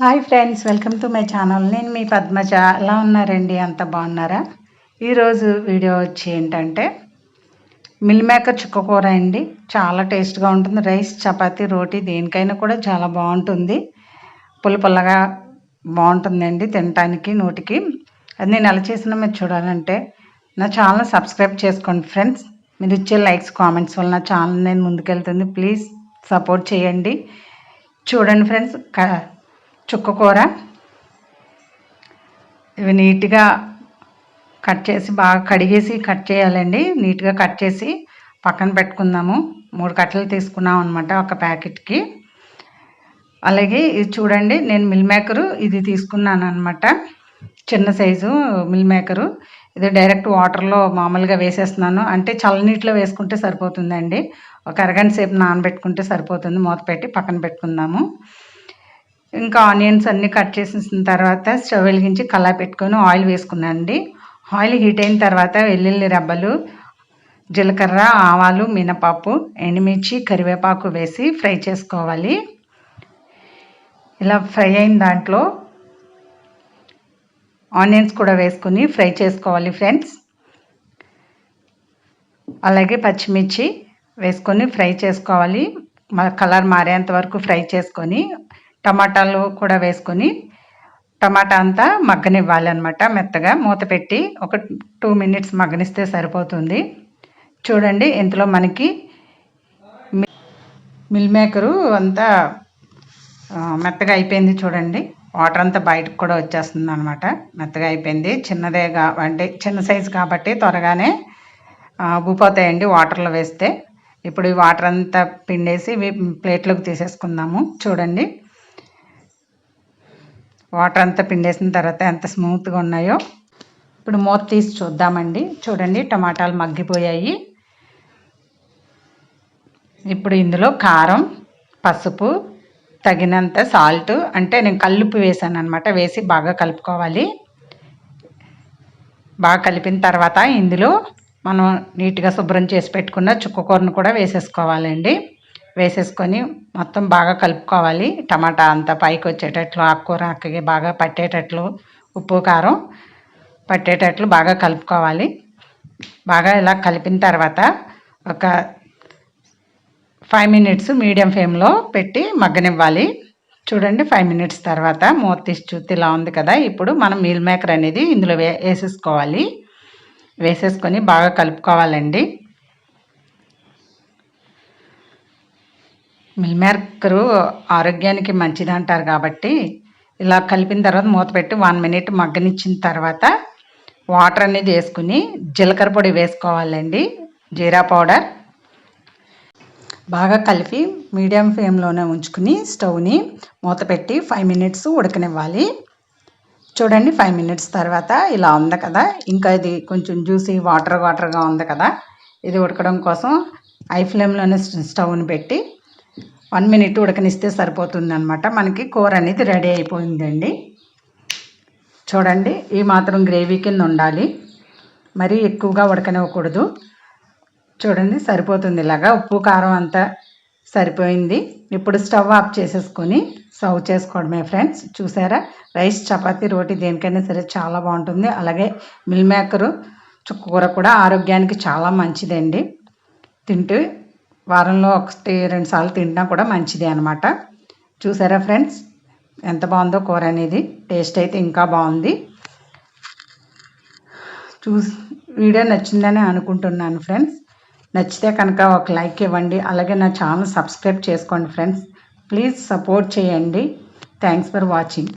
Hi friends welcome to my channel. నేను మీ పద్మజ. ఎలా ఉన్నారండి? అంత బాగున్నారా? ఈరోజు వీడియో వచ్చి ఏంటంటే మిల్ మేకర్ చుక్క కూర అండి. చాలా టేస్ట్గా ఉంటుంది. రైస్ చపాతి రోటీ దేనికైనా కూడా చాలా బాగుంటుంది. పుల్ల పుల్లగా బాగుంటుందండి తినటానికి నోటికి. అది నేను ఎలా చేసినా మీరు చూడాలంటే నా ఛానల్ సబ్స్క్రైబ్ చేసుకోండి ఫ్రెండ్స్. మీరు ఇచ్చే లైక్స్ కామెంట్స్ వల్ల నా ఛానల్ నేను ముందుకెళ్తుంది. ప్లీజ్ సపోర్ట్ చేయండి. చూడండి ఫ్రెండ్స్ చుక్క కూర. ఇవి నీట్గా కట్ చేసి బాగా కడిగేసి కట్ చేయాలండి. నీట్గా కట్ చేసి పక్కన పెట్టుకుందాము. మూడు కట్టలు తీసుకున్నాం అనమాట ఒక ప్యాకెట్కి. అలాగే ఇది చూడండి నేను మిల్ మేకరు ఇది తీసుకున్నాను అనమాట చిన్న సైజు మిల్ మేకరు. ఇది డైరెక్ట్ వాటర్లో మామూలుగా వేసేస్తున్నాను. అంటే చల్లనీటిలో వేసుకుంటే సరిపోతుందండి. ఒక అరగంట సేపు నానబెట్టుకుంటే సరిపోతుంది. మూత పెట్టి పక్కన పెట్టుకుందాము. ఇంకా ఆనియన్స్ అన్నీ కట్ చేసిన తర్వాత స్టవ్ వెలిగించి కళా పెట్టుకొని ఆయిల్ వేసుకున్నానండి. ఆయిల్ హీట్ అయిన తర్వాత వెల్లుల్లి రబ్బలు జీలకర్ర ఆవాలు మినపప్పు ఎండుమిర్చి కరివేపాకు వేసి ఫ్రై చేసుకోవాలి. ఇలా ఫ్రై అయిన దాంట్లో ఆనియన్స్ కూడా వేసుకుని ఫ్రై చేసుకోవాలి ఫ్రెండ్స్. అలాగే పచ్చిమిర్చి వేసుకొని ఫ్రై చేసుకోవాలి. కలర్ మారేంత వరకు ఫ్రై చేసుకొని టమాటాలు కూడా వేసుకొని టమాటా అంతా మగ్గనివ్వాలి అనమాట మెత్తగా. మూత పెట్టి ఒక టూ మినిట్స్ మగ్గనిస్తే సరిపోతుంది. చూడండి ఇంతలో మనకి మిల్ మేకరు అంతా మెత్తగా అయిపోయింది చూడండి. వాటర్ అంతా బయటకు కూడా వచ్చేస్తుంది అనమాట మెత్తగా అయిపోయింది. చిన్నదే కా అంటే చిన్న సైజు కాబట్టి త్వరగానే ఉబ్బిపోతాయండి వాటర్లో వేస్తే. ఇప్పుడు ఈ వాటర్ అంతా పిండేసి ప్లేట్లోకి తీసేసుకుందాము. చూడండి. వాటర్ అంతా పిండేసిన తర్వాత ఎంత స్మూత్గా ఉన్నాయో ఇప్పుడు మూత తీసి చూద్దామండి. చూడండి టమాటాలు మగ్గిపోయాయి. ఇప్పుడు ఇందులో కారం పసుపు తగినంత సాల్ట్ అంటే నేను కల్లుపు వేసాను అనమాట వేసి బాగా కలుపుకోవాలి. బాగా కలిపిన తర్వాత ఇందులో మనం నీట్గా శుభ్రం చేసి పెట్టుకున్న చుక్కకూరను కూడా వేసేసుకోవాలండి. వేసేసుకొని మొత్తం బాగా కలుపుకోవాలి. టమాటా అంతా పైకి వచ్చేటట్లు ఆకుకూర అక్కకి బాగా పట్టేటట్లు ఉప్పు కారం పట్టేటట్లు బాగా కలుపుకోవాలి. బాగా ఇలా కలిపిన తర్వాత ఒక ఫైవ్ మినిట్స్ మీడియం ఫ్లేమ్లో పెట్టి మగ్గనివ్వాలి. చూడండి ఫైవ్ మినిట్స్ తర్వాత మూత తీసి చూస్తే ఇలా ఉంది కదా. ఇప్పుడు మనం మీల్ మేకర్ అనేది ఇందులో వేసేసుకోవాలి. వేసేసుకొని బాగా కలుపుకోవాలండి. మిల్మేకరు ఆరోగ్యానికి మంచిది అంటారు కాబట్టి ఇలా కలిపిన తర్వాత మూత పెట్టి వన్ మినిట్ మగ్గనిచ్చిన తర్వాత వాటర్ అనేది వేసుకుని జీలకర్ర పొడి వేసుకోవాలండి జీరా పౌడర్. బాగా కలిపి మీడియం ఫ్లేమ్లోనే ఉంచుకుని స్టవ్ని మూత పెట్టి ఫైవ్ మినిట్స్ ఉడకనివ్వాలి. చూడండి ఫైవ్ మినిట్స్ తర్వాత ఇలా ఉంది కదా ఇంకా ఇది కొంచెం జ్యూసీ వాటర్ వాటర్గా ఉంది కదా ఇది ఉడకడం కోసం ఐ ఫ్లేమ్లోనే స్టవ్ని పెట్టి వన్ మినిట్ ఉడకనిస్తే సరిపోతుందనమాట మనకి కూర అనేది రెడీ అయిపోయిందండి. చూడండి ఈ మాత్రం గ్రేవీ కింద ఉండాలి. మరీ ఎక్కువగా ఉడకనివ్వకూడదు. చూడండి సరిపోతుంది ఇలాగా. ఉప్పు కారం అంతా సరిపోయింది. ఇప్పుడు స్టవ్ ఆఫ్ చేసేసుకొని సర్వ్ చేసుకోవడమే ఫ్రెండ్స్. చూసారా? రైస్ చపాతీ రోటీ దేనికైనా సరే చాలా బాగుంటుంది. అలాగే మిల్ మేకరు చుక్కకూర కూడా ఆరోగ్యానికి చాలా మంచిదండి. తింటూ వారంలో ఒకటి రెండు సార్లు తింటున్నా కూడా మంచిదే అనమాట చూసారా ఫ్రెండ్స్? ఎంత బాగుందో కూర అనేది. టేస్ట్ అయితే ఇంకా బాగుంది. చూసి వీడియో నచ్చిందని అనుకుంటున్నాను ఫ్రెండ్స్. నచ్చితే కనుక ఒక లైక్ ఇవ్వండి. అలాగే నా ఛానల్ సబ్స్క్రైబ్ చేసుకోండి ఫ్రెండ్స్. ప్లీజ్ సపోర్ట్ చేయండి. Thanks for watching.